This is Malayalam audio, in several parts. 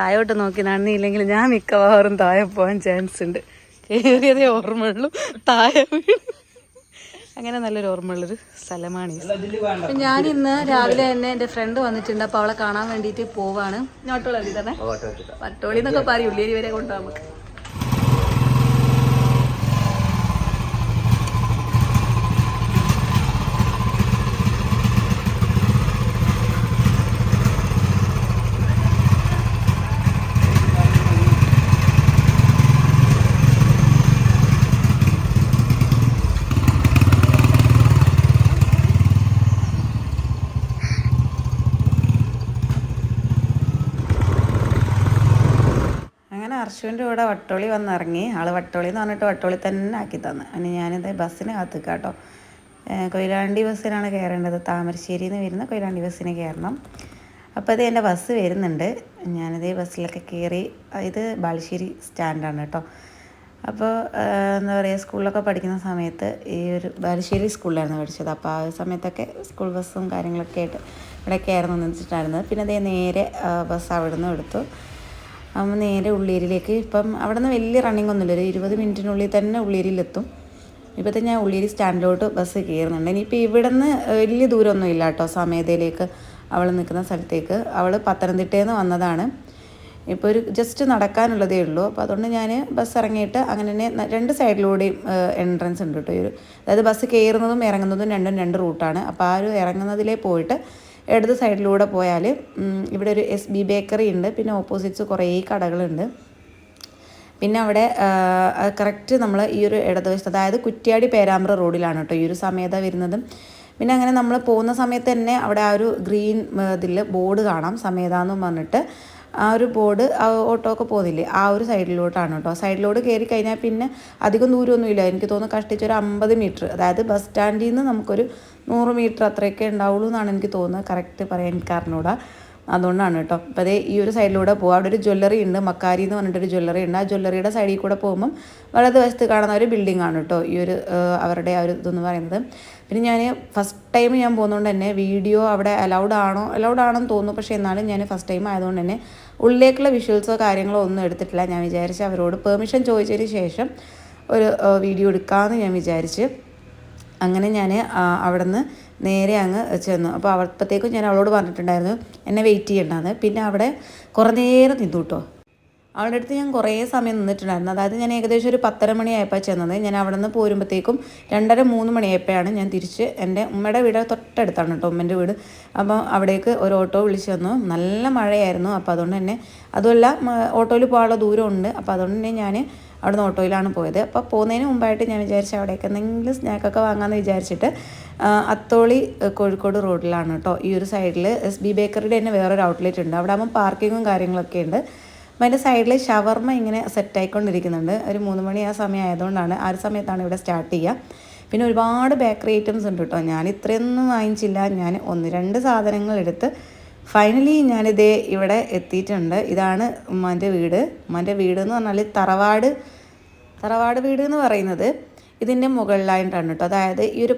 താഴോട്ട് നോക്കി നന്ദിയില്ലെങ്കിൽ ഞാൻ മിക്കവാറും താഴെ പോകാൻ ചാൻസ് ഉണ്ട്. കയറിയതേ ഓർമ്മയുള്ളൂ താഴെ വീണ്. അങ്ങനെ നല്ലൊരു ഓർമ്മയുള്ളൊരു സ്ഥലമാണ് ഈ. ഞാൻ ഇന്ന് രാവിലെ തന്നെ എന്റെ ഫ്രണ്ട് വന്നിട്ടുണ്ട്. അപ്പോൾ അവളെ കാണാൻ വേണ്ടിയിട്ട് പോവാണ്. നോട്ടോളി തന്നെ. വട്ടോളി എന്നൊക്കെ പറയും. ഉള്ളേരി വരെ കൊണ്ടുപോകാം നമുക്ക്. അർഷുവിന്റെ കൂടെ വട്ടോളി വന്നിറങ്ങി. ആൾ വട്ടോളി എന്ന് പറഞ്ഞിട്ട് വട്ടോളി തന്നെ ആക്കി തന്നു. അതിന് ഞാനിത് ബസ്സിന് കാത്തുക കേട്ടോ കൊയിലാണ്ടി ബസ്സിനാണ് കയറേണ്ടത്. താമരശ്ശേരിയിൽ നിന്ന് വരുന്ന കൊയിലാണ്ടി ബസ്സിന് കയറണം. അപ്പോൾ അത് എന്റെ ബസ് വരുന്നുണ്ട്. ഞാനിത് ബസ്സിലൊക്കെ കയറി ഇത് ബാലുശ്ശേരി സ്റ്റാൻഡാണ് കേട്ടോ. അപ്പോൾ എന്താ പറയുക സ്കൂളിലൊക്കെ പഠിക്കുന്ന സമയത്ത് ഈ ഒരു ബാലുശ്ശേരി സ്കൂളിലായിരുന്നു പഠിച്ചത്. അപ്പോൾ ആ സമയത്തൊക്കെ സ്കൂൾ ബസ്സും കാര്യങ്ങളൊക്കെ ആയിട്ട് ഇവിടെ ആയിരുന്നു നിന്നിട്ടായിരുന്നത് പിന്നെ അതേ നേരെ ബസ് അവിടെ നിന്ന് എടുത്തു. നമ്മൾ നേരെ ഉള്ളേരിയിലേക്ക് ഇപ്പം അവിടെ നിന്ന് വലിയ റണ്ണിങ് ഒന്നുമില്ല. ഒരു ഇരുപത് മിനിറ്റിനുള്ളിൽ തന്നെ ഉള്ളേരിയിലെത്തും ഇപ്പോഴത്തെ ഞാൻ ഉള്ളേരി സ്റ്റാൻഡിലോട്ട് ബസ് കയറുന്നുണ്ട്. ഇനിയിപ്പോൾ ഇവിടെ നിന്ന് വലിയ ദൂരമൊന്നും ഇല്ല കേട്ടോ സമയതയിലേക്ക്. അവൾ നിൽക്കുന്ന സ്ഥലത്തേക്ക്. അവൾ പത്തനംതിട്ടയിൽ നിന്ന് വന്നതാണ്. ഇപ്പോൾ ഒരു ജസ്റ്റ് നടക്കാനുള്ളതേ ഉള്ളൂ. അപ്പോൾ അതുകൊണ്ട് ഞാൻ ബസ് ഇറങ്ങിയിട്ട് അങ്ങനെ തന്നെ രണ്ട് സൈഡിലൂടെയും എൻട്രൻസ് ഉണ്ട് കേട്ടോ. ഒരു അതായത് ബസ് കയറുന്നതും ഇറങ്ങുന്നതും രണ്ടും രണ്ട് റൂട്ടാണ് അപ്പോൾ ആ ഒരു ഇറങ്ങുന്നതിലേ പോയിട്ട് ഇടത് സൈഡിലൂടെ പോയാൽ ഇവിടെ ഒരു എസ് ബി ബേക്കറി ഉണ്ട് പിന്നെ ഓപ്പോസിറ്റ്സ് കുറേ കടകളുണ്ട്. പിന്നെ അവിടെ കറക്റ്റ് നമ്മൾ ഈ ഒരു ഇടതുവശത്ത് അതായത് കുറ്റ്യാടി പേരാമ്പ്ര റോഡിലാണ് കേട്ടോ ഈ ഒരു സമയത്ത് വരുന്നതും. പിന്നെ അങ്ങനെ നമ്മൾ പോകുന്ന സമയത്ത് തന്നെ അവിടെ ആ ഒരു ഗ്രീൻ ഇതിൽ ബോർഡ് കാണാം സമേത എന്ന് പറഞ്ഞിട്ട്. ആ ഒരു ബോർഡ് ഓട്ടോ ഒക്കെ പോകുന്നില്ലേ ആ ഒരു സൈഡിലോട്ടാണ് കേട്ടോ. സൈഡിലോട്ട് കയറി കഴിഞ്ഞാൽ പിന്നെ അധികം ദൂരമൊന്നുമില്ല. എനിക്ക് തോന്നുന്നു കഷ്ടിച്ച് ഒരു അമ്പത് മീറ്റർ അതായത് ബസ് സ്റ്റാൻഡിൽ നിന്ന് നമുക്കൊരു നൂറ് മീറ്റർ അത്രയൊക്കെ ഉണ്ടാവുള്ളൂ എന്നാണ് എനിക്ക് തോന്നുന്നത്. കറക്റ്റ് പറയാൻ എനിക്ക് അറിഞ്ഞൂടാ. അതുകൊണ്ടാണ് കേട്ടോ. അപ്പോൾ അതേ ഈ ഒരു സൈഡിലൂടെ പോകും അവിടെ ഒരു ജ്വല്ലറി ഉണ്ട് മക്കാരി എന്ന് പറഞ്ഞിട്ടൊരു ജ്വല്ലറി ഉണ്ട്. ആ ജ്വല്ലറിയുടെ സൈഡിൽ കൂടെ പോകുമ്പം വലത് വശത്ത് കാണുന്ന ഒരു ബിൽഡിംഗ് ആണ് കേട്ടോ. ഈ ഒരു അവരുടെ ആ ഒരു ഇതെന്ന് പറയുന്നത്. പിന്നെ ഞാൻ ഫസ്റ്റ് ടൈം ഞാൻ പോകുന്നതുകൊണ്ട് തന്നെ വീഡിയോ അവിടെ അലൗഡ് ആണോ അലൗഡ് ആണെന്ന് തോന്നുന്നു. പക്ഷേ എന്നാലും ഞാൻ ഫസ്റ്റ് ടൈം ആയതുകൊണ്ട് തന്നെ ഉള്ളിലേക്കുള്ള വിഷ്വൽസോ കാര്യങ്ങളോ ഒന്നും എടുത്തിട്ടില്ല. ഞാൻ വിചാരിച്ച് അവരോട് പെർമിഷൻ ചോദിച്ചതിന് ശേഷം ഒരു വീഡിയോ എടുക്കാമെന്ന് ഞാൻ വിചാരിച്ച് അങ്ങനെ ഞാൻ അവിടെ നിന്ന് നേരെ അങ്ങ് ചെന്നു. അപ്പോൾ അപ്പോഴത്തേക്കും ഞാൻ അവളോട് പറഞ്ഞിട്ടുണ്ടായിരുന്നു എന്നെ വെയിറ്റ് ചെയ്യണ്ടെന്ന്. പിന്നെ അവിടെ കുറേ നേരം നിന്നു കേട്ടോ. അവളുടെ അടുത്ത് ഞാൻ കുറേ സമയം നിന്നിട്ടുണ്ടായിരുന്നു. അതായത് ഞാൻ ഏകദേശം ഒരു പത്തര മണിയായപ്പോൾ ചെന്നത്. ഞാൻ അവിടെ നിന്ന് പോരുമ്പോഴത്തേക്കും രണ്ടര മൂന്ന് മണിയായപ്പോഴാണ് ഞാൻ തിരിച്ച് എന്റെ ഉമ്മയുടെ വീട് തൊട്ടടുത്താണ് കേട്ടോ ഉമ്മന്റെ വീട്. അപ്പോൾ അവിടേക്ക് ഒരു ഓട്ടോ വിളിച്ചു വന്നു. നല്ല മഴയായിരുന്നു. അപ്പോൾ അതുകൊണ്ട് തന്നെ അതുമല്ല ഓട്ടോയിൽ പോകാനുള്ള ദൂരമുണ്ട്. അപ്പോൾ അതുകൊണ്ട് തന്നെ ഞാൻ അവിടെ നിന്ന് ഓട്ടോയിലാണ് പോയത്. അപ്പോൾ പോകുന്നതിന് മുമ്പായിട്ട് ഞാൻ വിചാരിച്ചു അവിടേക്ക് എന്തെങ്കിലും സ്നാക്കൊക്കെ വാങ്ങാമെന്ന് വിചാരിച്ചിട്ട് അത്തോളി കോഴിക്കോട് റോഡിലാണ് കേട്ടോ. ഈ ഒരു സൈഡിൽ എസ് ബി ബേക്കറിയുടെ തന്നെ വേറൊരു ഔട്ട്ലെറ്റ് ഉണ്ട്. അവിടെ ആകുമ്പോൾ പാർക്കിങ്ങും കാര്യങ്ങളൊക്കെ ഉണ്ട്. അപ്പോൾ അതിന്റെ സൈഡിൽ ഷവർമ്മ ഇങ്ങനെ സെറ്റായിക്കൊണ്ടിരിക്കുന്നുണ്ട് ഒരു മൂന്ന് മണി ആ സമയം ആയതുകൊണ്ടാണ്. ആ ഒരു സമയത്താണ് ഇവിടെ സ്റ്റാർട്ട് ചെയ്യുക. പിന്നെ ഒരുപാട് ബേക്കറി ഐറ്റംസ് ഉണ്ട് കേട്ടോ ഞാൻ ഇത്രയൊന്നും വാങ്ങിച്ചില്ല. ഞാൻ ഒന്ന് രണ്ട് സാധനങ്ങൾ എടുത്ത് ഫൈനലി ഞാനിതേ ഇവിടെ എത്തിയിട്ടുണ്ട്. ഇതാണ് ഉമ്മാന്റെ വീട്. ഉമ്മാന്റെ വീട് എന്ന് പറഞ്ഞാൽ തറവാട് തറവാട് വീട് എന്ന് പറയുന്നത്. ഇതിന്റെ മുകളിലായിട്ടാണ് കേട്ടോ അതായത് ഈ ഒരു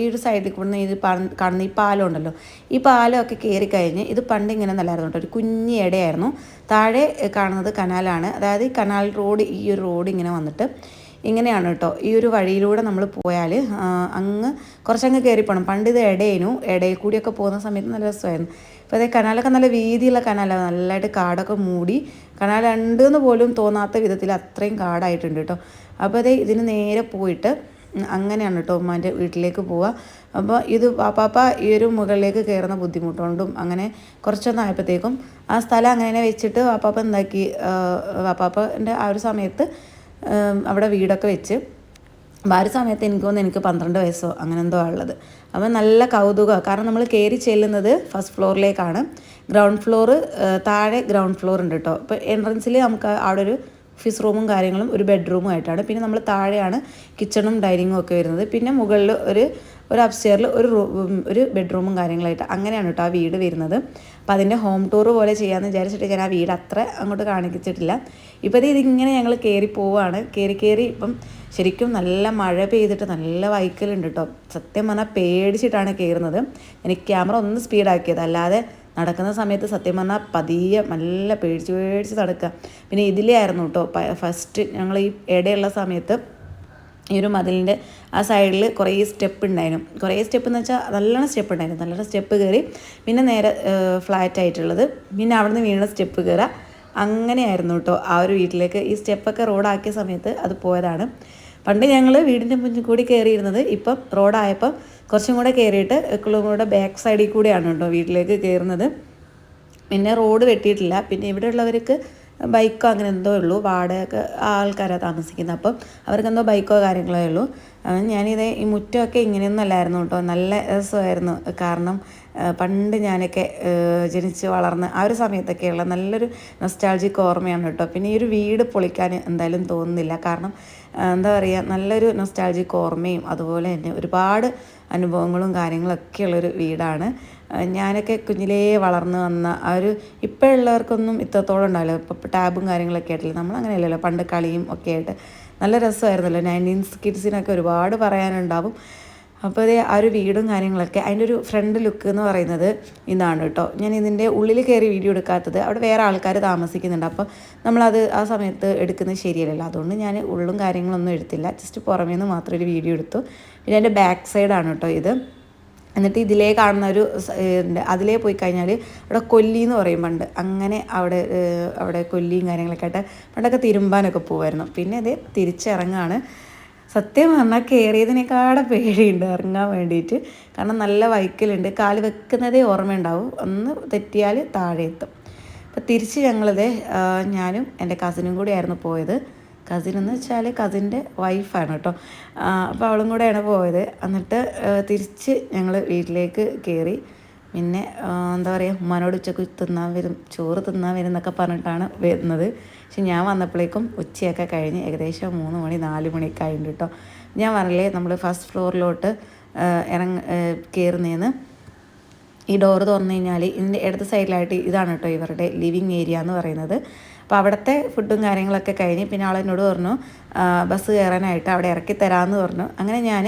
ഈ ഒരു സൈഡിൽ കൂടുന്ന ഇത് കാണുന്ന ഈ പാലം ഉണ്ടല്ലോ ഈ പാലമൊക്കെ കയറി കഴിഞ്ഞ് ഇത് പണ്ട് ഇങ്ങനെ നല്ലായിരുന്നു കേട്ടോ ഒരു കുഞ്ഞി ഇടയായിരുന്നു താഴെ കാണുന്നത് കനാലാണ്. അതായത് ഈ കനാൽ റോഡ് ഈ ഒരു റോഡ് ഇങ്ങനെ വന്നിട്ട് ഇങ്ങനെയാണ് കേട്ടോ. ഈ ഒരു വഴിയിലൂടെ നമ്മൾ പോയാൽ അങ്ങ് കുറച്ചങ്ങ് കയറി പോകണം പണ്ട് ഇത് ഇടയേനു ഇടയിൽ കൂടിയൊക്കെ പോകുന്ന സമയത്ത് നല്ല രസമായിരുന്നു. ഇപ്പോൾ അതേ കനാലൊക്കെ നല്ല വീതിയുള്ള കനാലാണ് നല്ലതായിട്ട് കാടൊക്കെ മൂടി കനാൽ ഉണ്ട് എന്ന് പോലും തോന്നാത്ത വിധത്തിൽ അത്രയും കാടായിട്ടുണ്ട് കേട്ടോ. അപ്പോൾ അതേ ഇതിന് നേരെ പോയിട്ട് അങ്ങനെയാണ് കേട്ടോ ഉമ്മാന്റെ വീട്ടിലേക്ക് പോവുക. അപ്പോൾ ഇത് പാപ്പാപ്പ ഈ ഒരു മുകളിലേക്ക് കയറുന്ന ബുദ്ധിമുട്ടുകൊണ്ടും അങ്ങനെ കുറച്ചൊന്നും ആയപ്പോഴത്തേക്കും ആ സ്ഥലം അങ്ങനെ വെച്ചിട്ട് പാപ്പാപ്പ എന്താക്കി? പാപ്പാപ്പന്റെ ആ ഒരു സമയത്ത് അവിടെ വീടൊക്കെ വെച്ച്. ഒരു സമയത്ത് എനിക്ക് തോന്നുന്നു എനിക്ക് പന്ത്രണ്ട് വയസ്സോ അങ്ങനെ എന്തോ ഉള്ളത്. അപ്പോൾ നല്ല കൗതുകമാണ് കാരണം നമ്മൾ കയറി ചെല്ലുന്നത് ഫസ്റ്റ് ഫ്ലോറിലേക്കാണ് ഗ്രൗണ്ട് ഫ്ലോർ താഴെ ഗ്രൗണ്ട് ഫ്ലോർ ഉണ്ട് കേട്ടോ അപ്പോൾ എൻട്രൻസിൽ നമുക്ക് അവിടെ ഒരു ഓഫീസ് റൂമും കാര്യങ്ങളും ഒരു ബെഡ്റൂമും ആയിട്ടാണ്. പിന്നെ നമ്മൾ താഴെയാണ് കിച്ചണും ഡൈനിങ്ങും ഒക്കെ വരുന്നത്. പിന്നെ മുകളിൽ ഒരു ഒരു അപ്സ്റ്റെയറിൽ ഒരു ഒരു ബെഡ്റൂമും കാര്യങ്ങളായിട്ട് അങ്ങനെയാണ് കേട്ടോ ആ വീട് വരുന്നത്. അപ്പോൾ അതിന്റെ ഹോം ടൂർ പോലെ ചെയ്യാമെന്ന് വിചാരിച്ചിട്ട് ഞാൻ ആ വീട് അത്ര അങ്ങോട്ട് കാണിച്ചിട്ടില്ല. ഇപ്പോൾ ഇത് ഇതിങ്ങനെ ഞങ്ങൾ കയറി പോവുകയാണ് കയറി കയറി ഇപ്പം ശരിക്കും നല്ല മഴ പെയ്തിട്ട് നല്ല വൈക്കലുണ്ട് കേട്ടോ സത്യം പറഞ്ഞാൽ പേടിച്ചിട്ടാണ് കയറുന്നത് എനിക്ക് ക്യാമറ ഒന്ന് സ്പീഡാക്കിയത് അല്ലാതെ നടക്കുന്ന സമയത്ത് സത്യം പറഞ്ഞാൽ പതിയെ നല്ല പേടിച്ച് പേടിച്ച് നടക്കുക പിന്നെ ഇതിലേ ആയിരുന്നു കേട്ടോ ഫസ്റ്റ് ഞങ്ങൾ ഈ ഇടയുള്ള സമയത്ത് ഈ ഒരു മതിലിന്റെ ആ സൈഡിൽ കുറേ സ്റ്റെപ്പ് ഉണ്ടായിരുന്നു. കുറേ സ്റ്റെപ്പ് എന്ന് വെച്ചാൽ നല്ലോണം സ്റ്റെപ്പ് ഉണ്ടായിരുന്നു. നല്ലോണം സ്റ്റെപ്പ് കയറി പിന്നെ നേരെ ഫ്ലാറ്റ് ആയിട്ടുള്ളത്. പിന്നെ അവിടെ നിന്ന് വീണ സ്റ്റെപ്പ് കയറുക. അങ്ങനെയായിരുന്നു കേട്ടോ ആ ഒരു വീട്ടിലേക്ക്. ഈ സ്റ്റെപ്പൊക്കെ റോഡാക്കിയ സമയത്ത് അത് പോയതാണ്. പണ്ട് ഞങ്ങൾ വീടിന്റെ മുന്നിൽ കൂടി കയറിയിരുന്നത്. ഇപ്പം റോഡായപ്പം കുറച്ചും കൂടെ കയറിയിട്ട് കൂടെ ബാക്ക് സൈഡിൽ കൂടെയാണ് കേട്ടോ വീട്ടിലേക്ക് കയറുന്നത്. പിന്നെ റോഡ് വെട്ടിയിട്ടില്ല. പിന്നെ ഇവിടെ ഉള്ളവർക്ക് ബൈക്കോ അങ്ങനെ എന്തോ ഉള്ളൂ. വാടക ആൾക്കാരാണ് താമസിക്കുന്നത്. അപ്പം അവർക്ക് എന്തോ ബൈക്കോ കാര്യങ്ങളോ ഉള്ളൂ. ഞാനിത് ഈ മുറ്റമൊക്കെ ഇങ്ങനെയൊന്നും അല്ലായിരുന്നു കേട്ടോ. നല്ല രസമായിരുന്നു. കാരണം പണ്ട് ഞാനൊക്കെ ജനിച്ച് വളർന്ന് ആ ഒരു സമയത്തൊക്കെയുള്ള നല്ലൊരു നൊസ്റ്റാൾജിക് ഓർമ്മയാണ് കേട്ടോ. പിന്നെ ഈ ഒരു വീട് പൊളിക്കാൻ എന്തായാലും തോന്നുന്നില്ല. കാരണം എന്താ പറയുക നല്ലൊരു നൊസ്റ്റാൾജിക് ഓർമ്മയും അതുപോലെ തന്നെ ഒരുപാട് അനുഭവങ്ങളും കാര്യങ്ങളൊക്കെ ഉള്ളൊരു വീടാണ്. ഞാനൊക്കെ കുഞ്ഞിലേ വളർന്നു വന്ന ആ ഒരു ഇപ്പോഴുള്ളവർക്കൊന്നും ഇത്രത്തോളം ഉണ്ടാവില്ല. ഇപ്പോൾ ടാബും കാര്യങ്ങളൊക്കെ ആയിട്ടില്ല. നമ്മൾ അങ്ങനെയല്ലല്ലോ പണ്ട് കളിയും ഒക്കെ ആയിട്ട് നല്ല രസമായിരുന്നല്ലോ. നയന്റീൻസ് കിഡ്സിനൊക്കെ ഒരുപാട് പറയാനുണ്ടാവും. അപ്പോൾ ഇത് ആ ഒരു വീടും കാര്യങ്ങളൊക്കെ അതിന്റെ ഒരു ഫ്രണ്ട് ലുക്ക് എന്ന് പറയുന്നത് ഇതാണ് കേട്ടോ. ഞാൻ ഇതിന്റെ ഉള്ളിൽ കയറി വീഡിയോ എടുക്കാത്തത് അവിടെ വേറെ ആൾക്കാർ താമസിക്കുന്നുണ്ട്. അപ്പോൾ നമ്മളത് ആ സമയത്ത് എടുക്കുന്നത് ശരിയല്ലല്ലോ. അതുകൊണ്ട് ഞാൻ ഉള്ളും കാര്യങ്ങളൊന്നും എടുത്തില്ല. ജസ്റ്റ് പുറമേ നിന്ന് മാത്രം ഒരു വീഡിയോ എടുത്തു. പിന്നെ അതിന്റെ ബാക്ക് സൈഡാണ് കേട്ടോ ഇത്. എന്നിട്ട് ഇതിലേ കാണുന്ന ഒരു അതിലേ പോയി കഴിഞ്ഞാൽ അവിടെ കൊല്ലി എന്ന് പറയും പണ്ട്. അങ്ങനെ അവിടെ അവിടെ കൊല്ലിയും കാര്യങ്ങളൊക്കെ ആയിട്ട് പണ്ടൊക്കെ തിരുമ്പാനൊക്കെ പോകുമായിരുന്നു പിന്നെ ഇത് തിരിച്ചിറങ്ങാണ്. സത്യം പറഞ്ഞാൽ കയറിയതിനേക്കാടെ പേടിയുണ്ട്. ഇറങ്ങാൻ വേണ്ടിയിട്ട് കാരണം നല്ല വൈക്കലുണ്ട്. കാൽ വെക്കുന്നതേ ഓർമ്മയുണ്ടാവും. ഒന്ന് തെറ്റിയാൽ താഴെ എത്തും അപ്പം തിരിച്ച് ഞങ്ങളത് ഞാനും എന്റെ കസിനും കൂടിയായിരുന്നു പോയത്. കസിൻ എന്ന് വെച്ചാൽ കസിന്റെ വൈഫാണ് കേട്ടോ. അപ്പോൾ അവളും കൂടെയാണ് പോയത്. എന്നിട്ട് തിരിച്ച് ഞങ്ങൾ വീട്ടിലേക്ക് കയറി. പിന്നെ എന്താ പറയുക ഉമ്മാനോട് ഉച്ചയ്ക്ക് തിന്നാൻ വരും ചോറ് തിന്നാൻ വരും എന്നൊക്കെ പറഞ്ഞിട്ടാണ് വരുന്നത്. പക്ഷെ ഞാൻ വന്നപ്പോഴേക്കും ഉച്ചയൊക്കെ കഴിഞ്ഞ് ഏകദേശം മൂന്ന് മണി നാല് മണിയൊക്കെ ആയിട്ടുണ്ട് കേട്ടോ. ഞാൻ പറഞ്ഞില്ലേ നമ്മൾ ഫസ്റ്റ് ഫ്ലോറിലോട്ട് ഇറങ്ങ കയറുന്നതെന്ന് ഈ ഡോറ് തുറന്നു കഴിഞ്ഞാൽ ഇതിന്റെ ഇടത് സൈഡിലായിട്ട് ഇതാണ് കേട്ടോ ഇവരുടെ ലിവിങ് ഏരിയ എന്ന് പറയുന്നത്. അപ്പോൾ അവിടുത്തെ ഫുഡും കാര്യങ്ങളൊക്കെ കഴിഞ്ഞ് പിന്നെ ആളെന്നോട് പറഞ്ഞു ബസ് കയറാനായിട്ട് അവിടെ ഇറക്കി തരാമെന്ന് പറഞ്ഞു. അങ്ങനെ ഞാൻ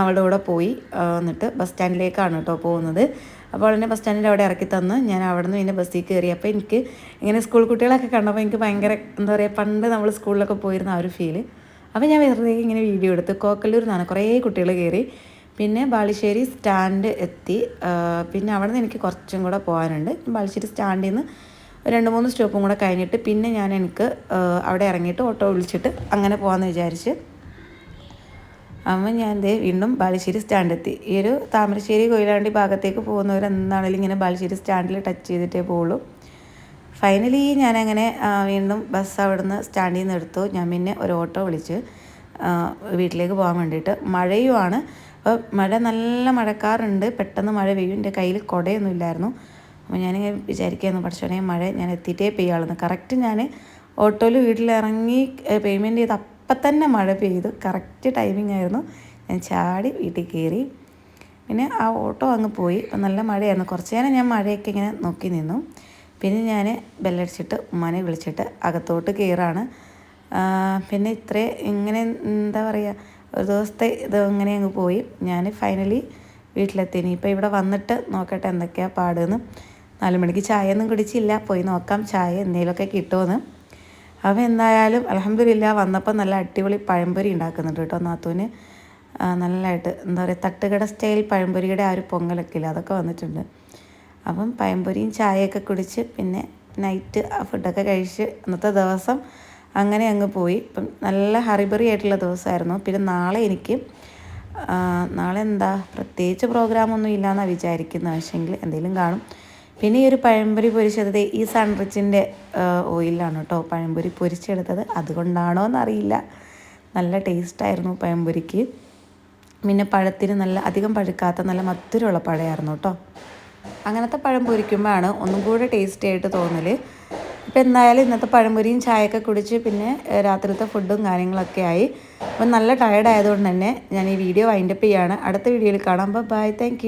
അവളുടെ കൂടെ പോയി എന്നിട്ട് ബസ് സ്റ്റാൻഡിലേക്കാണ് കേട്ടോ പോകുന്നത്. അപ്പോൾ എന്നെ ബസ് സ്റ്റാൻഡിൽ അവിടെ ഇറക്കി തന്നു. ഞാൻ അവിടെ നിന്ന് പിന്നെ ബസ്സിൽ കയറി അപ്പോൾ എനിക്ക് ഇങ്ങനെ സ്കൂൾ കുട്ടികളൊക്കെ കണ്ടപ്പോൾ എനിക്ക് ഭയങ്കര എന്താ പറയുക പണ്ട് നമ്മൾ സ്കൂളിലൊക്കെ പോയിരുന്ന ആ ഒരു ഫീൽ അപ്പോൾ ഞാൻ വെറുതെ ഇങ്ങനെ വീഡിയോ എടുത്ത് കോക്കല്ലൂർ നിന്നാണ് കുറേ കുട്ടികൾ കയറി പിന്നെ ബാലുശ്ശേരി സ്റ്റാൻഡ് എത്തി. പിന്നെ അവിടെ നിന്ന് എനിക്ക് കുറച്ചും കൂടെ പോകാനുണ്ട്. ബാലുശ്ശേരി സ്റ്റാൻഡിൽ നിന്ന് രണ്ട് മൂന്ന് സ്റ്റോപ്പും കൂടെ കഴിഞ്ഞിട്ട് പിന്നെ ഞാൻ എനിക്ക് അവിടെ ഇറങ്ങിയിട്ട് ഓട്ടോ വിളിച്ചിട്ട് അങ്ങനെ പോകാമെന്ന് വിചാരിച്ച്. അമ്മ ഞാൻ ദേ വീണ്ടും ബാലുശ്ശേരി സ്റ്റാൻഡെത്തി ഈ ഒരു താമരശ്ശേരി കൊയിലാണ്ടി ഭാഗത്തേക്ക് പോകുന്നവർ എന്താണെങ്കിലും ഇങ്ങനെ ബാലുശ്ശേരി സ്റ്റാൻഡിൽ ടച്ച് ചെയ്തിട്ടേ പോകുള്ളൂ ഫൈനലി ഞാനങ്ങനെ വീണ്ടും ബസ് അവിടുന്ന് സ്റ്റാൻഡിൽ നിന്ന് എടുത്തു. ഞാൻ പിന്നെ ഒരു ഓട്ടോ വിളിച്ച് വീട്ടിലേക്ക് പോകാൻ വേണ്ടിയിട്ട്. മഴയുമാണ്. അപ്പോൾ മഴ നല്ല മഴക്കാറുണ്ട്. പെട്ടെന്ന് മഴ പെയ്യും. എന്റെ കയ്യിൽ കുടയൊന്നും ഇല്ലായിരുന്നു. അപ്പോൾ ഞാൻ വിചാരിക്കുകയായിരുന്നു പഠിച്ചോനെ മഴ ഞാൻ എത്തിയിട്ടേ പെയ്യാളെന്ന് കറക്റ്റ് ഞാൻ ഓട്ടോയിൽ വീട്ടിലിറങ്ങി പേയ്മെന്റ് ചെയ്ത് അപ്പം തന്നെ മഴ പെയ്തു. കറക്റ്റ് ടൈമിംഗ് ആയിരുന്നു. ഞാൻ ചാടി വീട്ടിൽ കയറി. പിന്നെ ആ ഓട്ടോ അങ്ങ് പോയി. അപ്പം നല്ല മഴയായിരുന്നു. കുറച്ച് നേരം ഞാൻ മഴയൊക്കെ ഇങ്ങനെ നോക്കി നിന്നു. പിന്നെ ഞാൻ ബെല്ലടിച്ചിട്ട് ഉമ്മാനെ വിളിച്ചിട്ട് അകത്തോട്ട് കയറാണ്. പിന്നെ ഇത്രേ ഇങ്ങനെ എന്താ പറയുക ഒരു ദിവസത്തെ ഇത് ഇങ്ങനെ അങ്ങ് പോയി. ഞാൻ ഫൈനലി വീട്ടിലെത്തി. ഇനിയിപ്പോൾ ഇവിടെ വന്നിട്ട് നോക്കട്ടെ എന്തൊക്കെയാണ് പാടുന്ന്. നാല് മണിക്ക് ചായ ഒന്നും കുടിച്ചില്ല. പോയി നോക്കാം ചായ എന്തെങ്കിലുമൊക്കെ കിട്ടുമെന്ന് അപ്പോൾ എന്തായാലും അലഹമ്മദില്ല വന്നപ്പോൾ നല്ല അടിപൊളി പഴംപൊരി ഉണ്ടാക്കുന്നുണ്ട് കേട്ടോ നാത്തൂന്. നല്ലതായിട്ട് എന്താ പറയുക തട്ടുകട സ്റ്റൈൽ പഴംപൊരിയുടെ ആ ഒരു പൊങ്ങലൊക്കെ ഇല്ല അതൊക്കെ വന്നിട്ടുണ്ട്. അപ്പം പഴംപൊരിയും ചായയൊക്കെ കുടിച്ച് പിന്നെ നൈറ്റ് ആ ഫുഡൊക്കെ കഴിച്ച് അന്നത്തെ ദിവസം അങ്ങനെ അങ്ങ് പോയി. ഇപ്പം നല്ല ഹറിബറി ആയിട്ടുള്ള ദിവസമായിരുന്നു. പിന്നെ നാളെ എനിക്ക് നാളെ എന്താ പ്രത്യേകിച്ച് പ്രോഗ്രാമൊന്നും ഇല്ലയെന്നാണ് വിചാരിക്കുന്നത് പക്ഷേങ്കിൽ എന്തെങ്കിലും കാണും. പിന്നെ ഈ ഒരു പഴംപൊരി പൊരിച്ചത് ഈ സൺറിച്ചിന്റെ ഓയിലാണ് കേട്ടോ പഴംപൊരി പൊരിച്ചെടുത്തത്. അതുകൊണ്ടാണോ എന്നറിയില്ല നല്ല ടേസ്റ്റായിരുന്നു പഴംപൊരിക്ക്. പിന്നെ പഴത്തിന് നല്ല അധികം പഴുക്കാത്ത നല്ല മധുരമുള്ള പഴമായിരുന്നു കേട്ടോ. അങ്ങനത്തെ പഴം പൊരിക്കുമ്പോഴാണ് ഒന്നും കൂടെ ടേസ്റ്റി ആയിട്ട് തോന്നൽ ഇപ്പം എന്തായാലും ഇന്നത്തെ പഴംപൊരിയും ചായയൊക്കെ കുടിച്ച് പിന്നെ രാത്രിത്തെ ഫുഡും കാര്യങ്ങളൊക്കെ ആയി. അപ്പം നല്ല ടയർഡ് ആയതുകൊണ്ട് തന്നെ ഞാൻ ഈ വീഡിയോ വൈൻഡപ്പ് ചെയ്യാണ്. അടുത്ത വീഡിയോയിൽ കാണാം. Bye thank